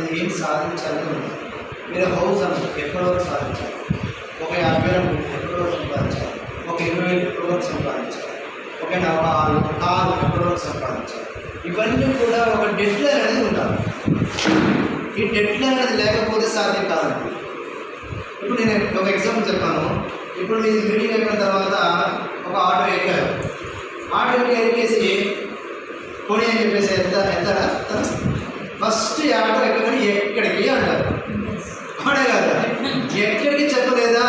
అనేది ఏం సాధించాలని ఉంది మీరు హౌస్ అన్న ఎప్పటి వరకు సాధించాలి ఒక యాభై వేల ఎప్పటి వరకు సంపాదించాలి ఒక ఇరవై వేలు ఎప్పటి వరకు సంపాదించాలి ఒక నలభై ఆరు ఆరు ఎప్పటి వరకు సంపాదించాలి ఇవన్నీ కూడా ఒక డెడ్ లైన్ అనేది ఉండాలి. ఈ డెడ్ లైన్ అనేది లేకపోతే సాధ్యం కాదు. ఇప్పుడు నేను ఒక ఎగ్జాంపుల్ చెప్పాను. ఇప్పుడు నేను మీటింగ్ అయిపోయిన తర్వాత ఒక ఆటో ఎక్కారు. ఆటో ఎక్కి ఎక్కేసి పోనీ అని చెప్పేసి ఎంత ఎంత ఫస్ట్ ఈ ఆటో ఎక్కగానే ఎక్కడికి అంటారు అవునే కదా ఎక్కడికి చెప్పలేదా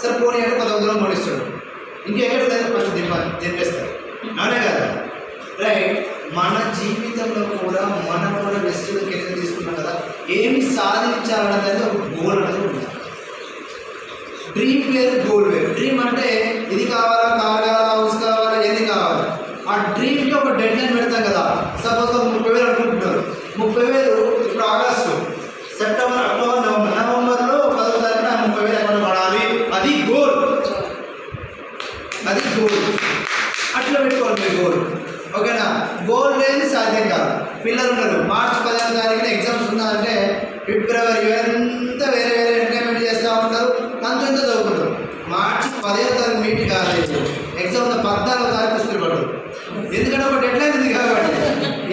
సరే పోనీ అంటే పది వందలు మోడిస్తాడు ఇంకెక్కడికి లేదా ఫస్ట్ దింప దింపేస్తాడు అవునా కదా రైట్. మన జీవితంలో కూడా మనం కూడా వెస్టిల్ కెరీర్ తీసుకున్నాం కదా ఏమి సాధించాలన్నది ఒక గోల్ అనేది ఉంటుంది డ్రీమ్ వేరు గోల్ వేరు డ్రీమ్ అంటే ఇది కావాలా కావాలా హౌస్ కావాలా ఏది కావాలా? ఆ డ్రీమ్కి ఒక డెడ్ లైన్ పెడతాం కదా. సపోజ్ ఒక ముప్పై వేలు అనుకుంటున్నారు. ముప్పై వేలు ఇప్పుడు ఆగస్టు సెప్టెంబర్ అక్టోబర్ నవంబర్ నవంబర్లో పదో తారీఖున ముప్పై వేలు అకౌంట్ పడాలి. అది గోల్ అది గోల్ అట్లా పెట్టుకోవాలి మీరు గోల్ ఓకేనా? గోల్ లేని సాధ్యం కాదు. పిల్లలు ఉన్నారు మార్చి పదిహేను తారీఖున ఎగ్జామ్స్ ఉన్నారంటే ఫిబ్రవరి అంతా వేరే వేరే ఎంటర్టైన్మెంట్ చేస్తూ ఉంటారు. అంత ఎంత చదువుకుంటారు. మార్చి పదిహేను తారీఖు మీట్ కాలేదు. ఎగ్జామ్ పద్నాలుగో తారీఖు పుస్తకం పడదు ఎందుకంటే ఒక డెడ్ లైన్ ఉంది కాబట్టి.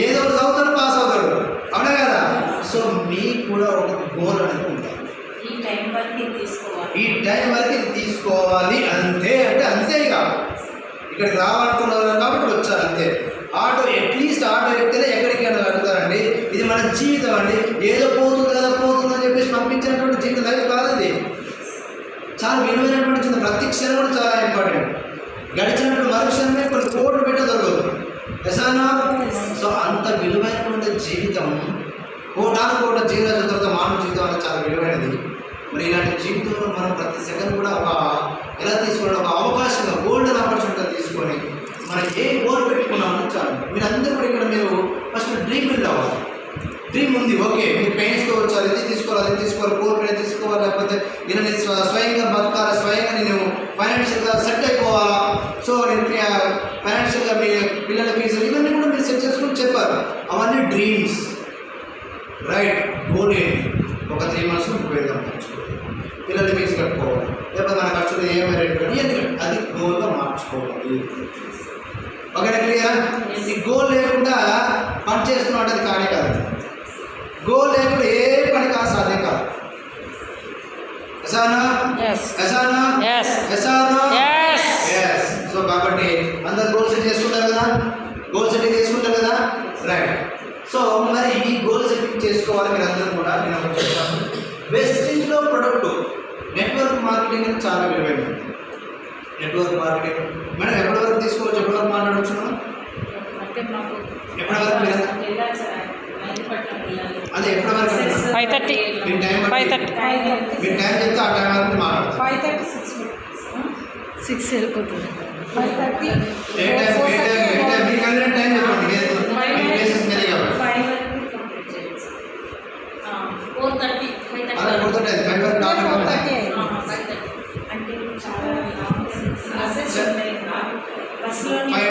ఏదో ఒకటి చదువుతారు పాస్ అవుతారు. అవునా కదా? సో మీకు కూడా ఒక గోల్ అనేది టైం వరకు తీసుకోవాలి. ఈ టైం వరకు ఇది తీసుకోవాలి అంతే అంటే అంతే ఇక ఇక్కడికి రావాలనుకున్నారు కాబట్టి వచ్చారు అంతే. ఆటో అట్లీస్ట్ ఆటో ఎక్కితేనే ఎక్కడికైనా అడుగుతారండి ఇది మన జీవితం అండి. ఏదో పోతుంది కదా పోతుంది అని చెప్పేసి పంపించినటువంటి జీవితం లైఫ్ కాదు ఇది చాలా విలువైనటువంటి చిన్న ప్రతి క్షణం కూడా చాలా ఇంపార్టెంట్. గడిచినటువంటి మరుక్షణమే కొన్ని కోట్లు పెట్టే దొరకదు. ఎసానా సో అంత విలువైనటువంటి జీవితం కోటాను కోట జీవిత తర్వాత మానవ జీవితం అనేది చాలా విలువైనది. మరి ఇలాంటి జీవితంలో మనం ప్రతి సెకండ్ కూడా ఒక ఎలా తీసుకోవడం ఒక అవకాశంగా గోల్డెన్ ఆపర్చునిటీ తీసుకొని మనం ఏ గోల్ పెట్టుకున్నామో చాలు. మీరు అందరూ కూడా ఇక్కడ మీరు ఫస్ట్ డ్రీమ్ బిల్డ్ అవ్వాలి. డ్రీమ్ ఉంది ఓకే. మీరు పెయింట్స్కోవచ్చు వచ్చారు ఇది తీసుకోవాలి అది తీసుకోవాలి కోర్పెట్ తీసుకోవాలి లేకపోతే నేను నేను స్వ- స్వయంగా బతకాలి స్వయంగా నేను ఫైనాన్షియల్గా సెట్ అయిపోవాలా? సో నేను ఫైనాన్షియల్గా మీ పిల్లల ఫీజు ఇవన్నీ కూడా మీరు సెట్ చేసుకుని చెప్పారు. అవన్నీ డ్రీమ్స్ రైట్ గోల్ ఏంటి? ఒక త్రీ మంత్స్ వేలు సంపాదించుకోవాలి పిల్లల ఫీజు కట్టుకోవాలి. లేకపోతే మన ఖర్చులు ఏమైనా రేటు కట్టి కట్టి- అది గోల్గా మార్చుకోవాలి. ఓకేనా క్లియర్ ఈ గోల్ లేకుండా పని చేస్తున్నాడు అది కానే కాదు. గోల్ లేకుండా ఏ పని కాదు సాధ్యం కాదు. సో కాబట్టి అందరు గోల్ సెట్ చేసుకుంటారు కదా? గోల్ సెట్టింగ్ చేసుకుంటారు కదా? రైట్ సో చేసుకోవాలి మీరు అందరూ కూడా నేను ఒకటి చెప్తాను. వెస్టింగ్లో ప్రొడక్ట్ నెట్వర్క్ మార్కెటింగ్ అనేది చాలా విలువైనది. నెట్వర్క్ మార్కెటింగ్ మేడం ఎప్పటి వరకు తీసుకోవచ్చు? ఎప్పటి వరకు మాట్లాడవచ్చు మనం ఎప్పటి వరకు అదే ఎప్పటి. మీ టైం ఫైవ్ థర్టీ మీరు టైం చెప్తే ఆ టైం వరకు మాట్లాడతాం ఫైవ్ థర్టీ సిక్స్ సిక్స్ వెళ్ళిపోతుంది. ఫైవ్ థర్టీ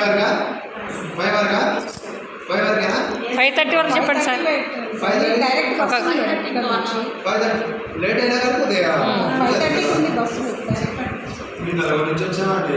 వరకా ఫైవ్ వరకా ఫైవ్ వరకేనా ఫైవ్ థర్టీ వరకు చెప్పండి sir. Five thirty? Five thirty? Late అయినా ఫైవ్ థర్టీకి ఉంది బస్సు. నిన్న నుంచి వచ్చామంటే